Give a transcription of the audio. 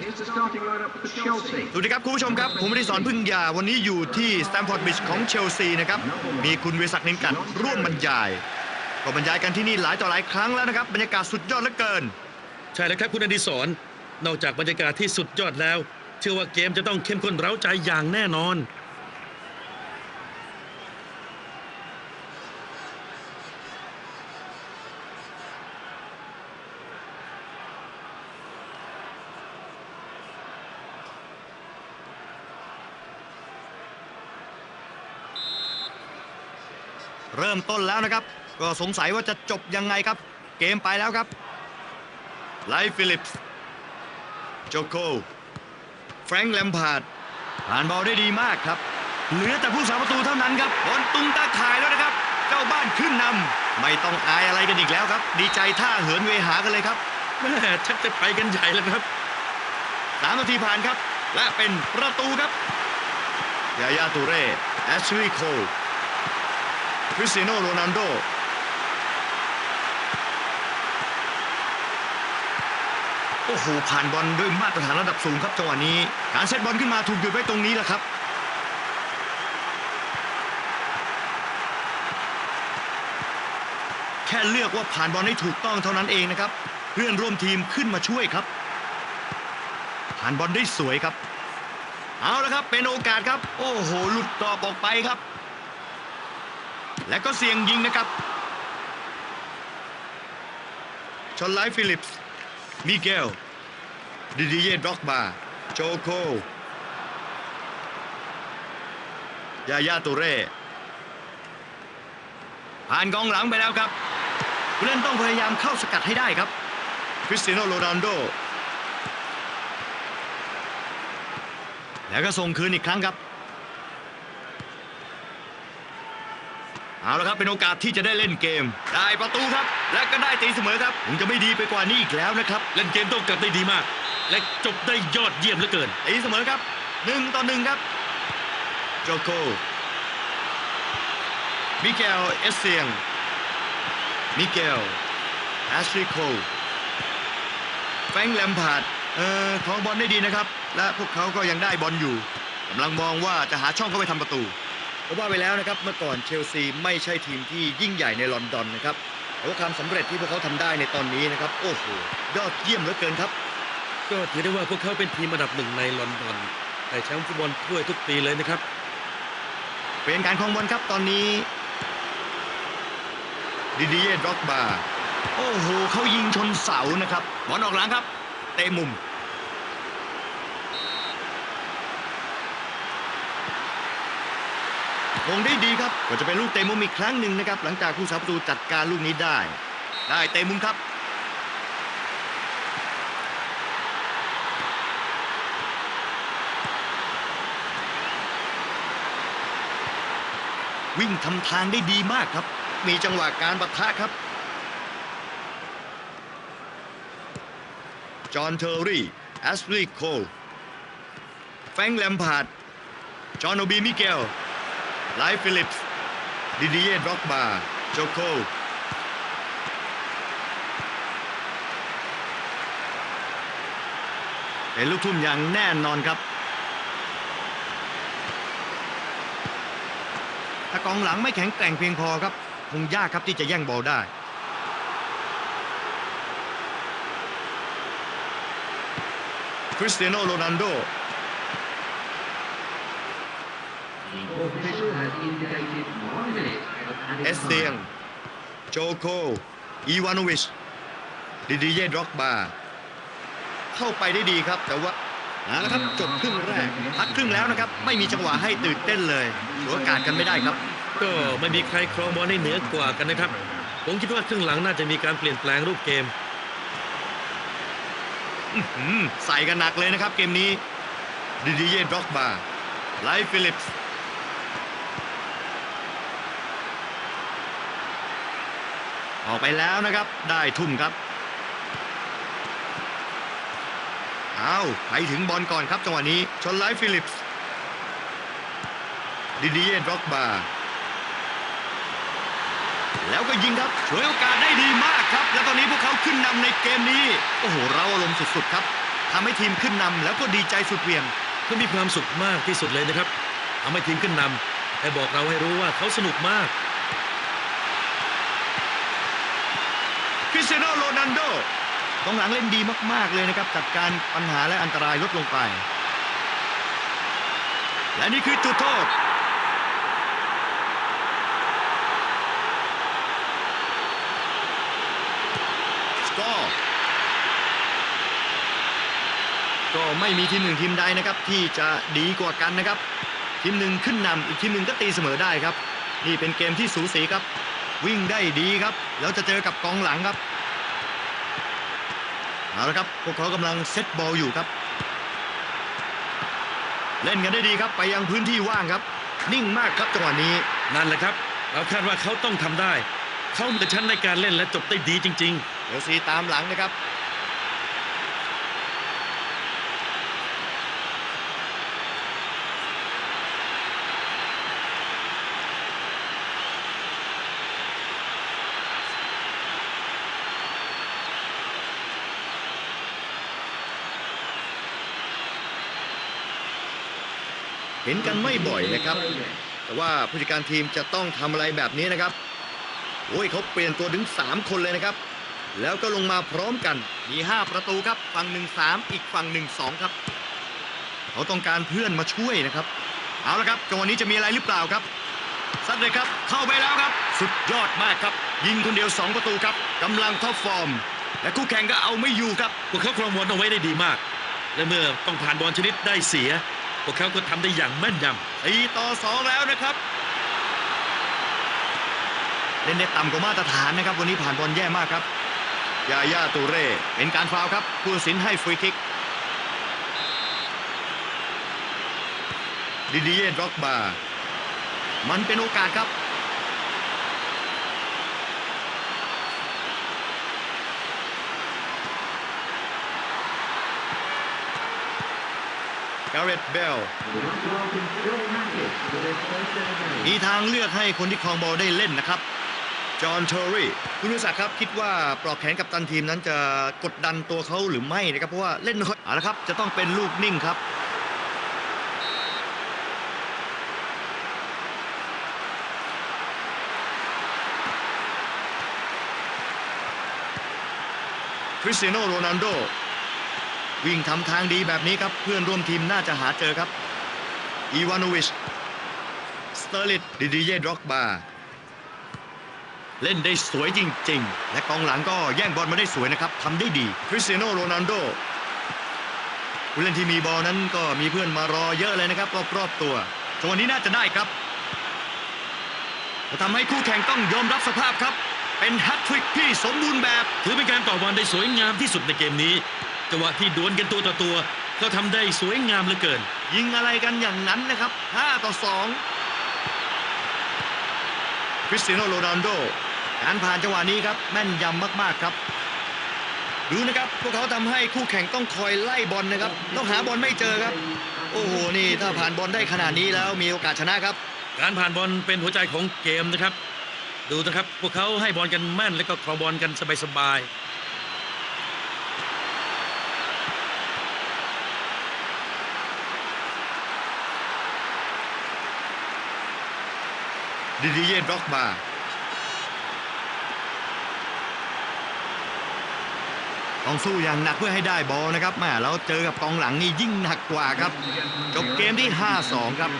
Here's the starting lineup for Chelsea. สวัสดีครับคุณผู้ชมครับ ผมอดิศรพึ่งยาวันนี้อยู่ที่สแตมฟอร์ดบริดจ์ของเชลซีนะครับ มีคุณเวสักนินกัดร่วมบรรยาย ก็บรรยายกันที่นี่หลายต่อหลายครั้งแล้วนะครับ บรรยากาศสุดยอดเหลือเกิน ใช่แล้วครับคุณอดิศรนอกจากบรรยากาศที่สุดยอดแล้ว เชื่อว่าเกมจะต้องเข้มข้นเร้าใจอย่างแน่นอน เริ่มต้นแล้วนะครับ ก็สงสัยว่าจะจบยังไงครับ เกมไปแล้วครับไลฟ์ฟิลิปส์โจโกแฟรงค์แลมพาร์ดผ่านบอลได้ดีมากครับ เหลือแต่ผู้สาประตูเท่านั้นครับบอลตุ้งตาข่ายแล้วนะครับ เจ้าบ้านขึ้นนำไม่ต้องอายอะไรกันอีกแล้วครับ ดีใจท่าเหินเวหากันเลยครับแม่ชักจะไปกันใหญ่แล้วครับสามนาทีผ่านครับ และเป็นประตูครับยายาตูเร่แอชลีย์โคล คริสเตียโนโรนัลโดโอ้โหผ่านบอลด้วยมาตรฐานระดับสูงครับจังหวะนี้ การเซตบอลขึ้นมาถูกหยุดไว้ตรงนี้แหละครับ แค่เลือกว่าผ่านบอลให้ถูกต้องเท่านั้นเองนะครับ เพื่อนร่วมทีมขึ้นมาช่วยครับ ผ่านบอลได้สวยครับ เอาละครับเป็นโอกาสครับ โอ้โห หลุดกรอบออกไปครับ และก็เสี่ยงยิงนะครับชอนไลฟ์ฟิลิปส์มิเกลดิดิเย่ด็อกบาโจโคยายาตูเร่ผ่านกองหลังไปแล้วครับผู้เล่นต้องพยายามเข้าสกัดให้ได้ครับคริสเตียโนโรนัลโด แล้วก็ส่งคืนอีกครั้งครับ เอาละครับเป็นโอกาสที่จะได้เล่นเกม ได้ประตูครับ และก็ได้ตีเสมอครับคงจะไม่ดีไปกว่านี้อีกแล้วนะครับเล่นเกมโต้กลับได้ดีมาก และจบได้ยอดเยี่ยมเหลือเกินตีเสมอครับหนึ่งต่อหนึ่งครับโจโคมิเกลเอสเซียงมิเกลแอชลีย์โคลแฟงแลมพาร์ดเอ่อครองบอลได้ดีนะครับ และพวกเขาก็ยังได้บอลอยู่กำลังมองว่าจะหาช่องเข้าไปทำประตู เพราะว่าไปแล้วนะครับเมื่อก่อนเชลซีไม่ใช่ทีมที่ยิ่งใหญ่ในลอนดอนนะครับแต่ว่าความสำเร็จที่พวกเขาทำได้ในตอนนี้นะครับโอ้โหยอดเยี่ยมเหลือเกินครับ ก็ถือได้ว่าพวกเขาเป็นทีมอันดับหนึ่งในลอนดอนได้แชมป์ฟุตบอลถ้วยทุกปีเลยนะครับ เป็นการครองบอลครับตอนนี้ดิดิเย่ด็อกบาโอ้โหเขายิงชนเสานะครับบอลออกหลังครับ เตะมุม ลงได้ดีครับก็จะเป็นลูกเตะมุมอีกครั้งหนึ่งนะครับ หลังจากผู้สาประตูจัดการลูกนี้ได้ ได้เตะมุมครับ วิ่งทำทางได้ดีมากครับ มีจังหวะการปะทะครับ จอห์นเทอร์รี่แอสลีย์โคลแฟงแลมพาร์ดจอห์นโอบีมิเกล ไลฟ์ฟิลิปส์ดิดิเย่ด็อกบาโจโคเป็นลูกทุ่มอย่างแน่นอนครับ ถ้ากองหลังไม่แข็งแกร่งเพียงพอครับ คงยากครับที่จะแย่งบอลได้คริสเตียโนโรนัลโด The official has indicated one minute of เอ added สเตียง time. โจโค อีวานอวิช ดิดิเย่ด็อกบา เข้าไปได้ดีครับ แต่ว่าเอาละครับจบครึ่งแรก พักครึ่งแล้วนะครับ ไม่มีจังหวะให้ตื่นเต้นเลยถือโอกาสกันไม่ได้ครับ ก็ไม่มีใครครองบอลได้เหนือกว่ากันนะครับ ผมคิดว่าครึ่งหลังน่าจะมีการเปลี่ยนแปลงรูปเกมอืมใส่กันหนักเลยนะครับเกมนี้ดิดิเย่ด็อกบาไลฟ์ฟิลิปส์ ออกไปแล้วนะครับ ได้ทุ่มครับเอาไปถึงบอลก่อนครับจังหวะนี้ชนไลฟ์ฟิลิปส์ดิดิเย่ด็อกบาแล้วก็ยิงครับฉวยโอกาสได้ดีมากครับ แล้วตอนนี้พวกเขาขึ้นนำในเกมนี้ โอ้โห เราอารมณ์สุดๆครับทำให้ทีมขึ้นนำแล้วก็ดีใจสุดเหวียงเขามีความสุขมากที่สุดเลยนะครับทำให้ทีมขึ้นนำแต่บอกเราให้รู้ว่าเขาสนุกมาก ริสเตียโนโรนัลโดกองหลังเล่นดีมาก ๆ เลยนะครับ จัดการปัญหาและอันตรายลดลงไป และนี่คือจุดโทษสกอร์ก็ไม่มีทีมหนึ่งทีมใดนะครับ ที่จะดีกว่ากันนะครับ ทีมหนึ่งขึ้นนำอีกทีมหนึ่งก็ตีเสมอได้ครับ นี่เป็นเกมที่สูสีครับ วิ่งได้ดีครับ แล้วจะเจอกับกองหลังครับเอาละครับพวกเขากำลังเซตบอลอยู่ครับ เล่นกันได้ดีครับไปยังพื้นที่ว่างครับ นิ่งมากครับจังหวะนี้นั่นแหละครับ เราคาดว่าเขาต้องทำได้ เขาเหมือนชั้นในการเล่นและจบได้ดีจริงเดี๋ยวซีตามหลังนะครับ เห็นกันไม่บ่อยนะครับ แต่ว่าผู้จัดการทีมจะต้องทำอะไรแบบนี้นะครับโอ้ยเขาเปลี่ยนตัวถึง 3 คนเลยนะครับ แล้วก็ลงมาพร้อมกันมี 5 ประตูครับฝั่งหนึ่งสามอีกฝั่งหนึ่งสองครับ เขาต้องการเพื่อนมาช่วยนะครับ เอาละครับจังหวะนี้จะมีอะไรหรือเปล่าครับซัดเลยครับเข้าไปแล้วครับ สุดยอดมากครับ ยิงคนเดียว 2 ประตูครับกำลังท็อปฟอร์ม และคู่แข่งก็เอาไม่อยู่ครับๆพวกเขาครองบอลเอาไว้ได้ดีมาก และเมื่อต้องผ่านบอลชนิดได้เสียพ วกเขาก็ทำได้อย่างแม่นยำตีต่อ2แล้วนะครับ เล่นได้ต่ำกว่ามาตรฐานนะครับ วันนี้ผ่านบอลแย่มากครับ ยาย่าตูเร่เป็นการฟาวล์ครับผู้ตัดสินให้ฟรีคิกดิดิเย่ด็อกบา มันเป็นโอกาสครับ การ์เร็ตเบล We want to welcome Phil Hackett for their first ever game. มีทางเลือกให้คนที่ครองบอลได้เล่นนะครับจอห์นเทอร์รี่คุณวิศักดิ์ครับ คิดว่าปลอกแขนกับตันทีมนั้นจะกดดันตัวเขาหรือไม่นะครับ เพราะว่าเล่นไม่ค่อยเอาละครับ จะต้องเป็นลูกนิ่งครับ คริสเตียโนโรนัลโด วิ่งทำทางดีแบบนี้ครับ เพื่อนร่วมทีมน่าจะหาเจอครับอีวานโวิชสเตอร์ลิตดิดิเย่ด็อกบาเล่นได้สวยจริง ๆ และกองหลังก็แย่งบอลมาได้สวยนะครับทำได้ดีคริสเตียโนโรนัลโดผู้เล่นที่มีบอลนั้นก็มีเพื่อนมารอเยอะเลยนะครับรอบๆตัวจังหวะนี้น่าจะได้ครับจะทำให้คู่แข่งต้องยอมรับสภาพครับ เป็นแฮตทริกที่สมบูรณ์แบบ ถือเป็นการต่อบอลได้สวยงามที่สุดในเกมนี้ จังหวะที่ดวลกันตัวต่อตัว ก็ทำได้สวยงามเหลือเกิน ยิงอะไรกันอย่างนั้นนะครับ 5 ต่อ 2 คริสเตียโนโรนัลโดการผ่านจังหวะนี้ครับ แม่นยำมาก ๆ ครับ ดูนะครับ พวกเขาทำให้คู่แข่งต้องคอยไล่บอลนะครับ ต้องหาบอลไม่เจอครับ โอ้โห นี่ถ้าผ่านบอลได้ขนาดนี้แล้วมีโอกาสชนะครับ การผ่านบอลเป็นหัวใจของเกมนะครับ ดูนะครับ พวกเขาให้บอลกันแม่นแล้วก็ครองบอลกันสบาย ดิดิเย่ด็อกบาต้องสู้อย่างหนักเพื่อให้ได้บอลนะครับแม่แล้วเจอกับกองหลังนี่ยิ่งหนักกว่าครับ จบเกมที่ 5-2 ครับ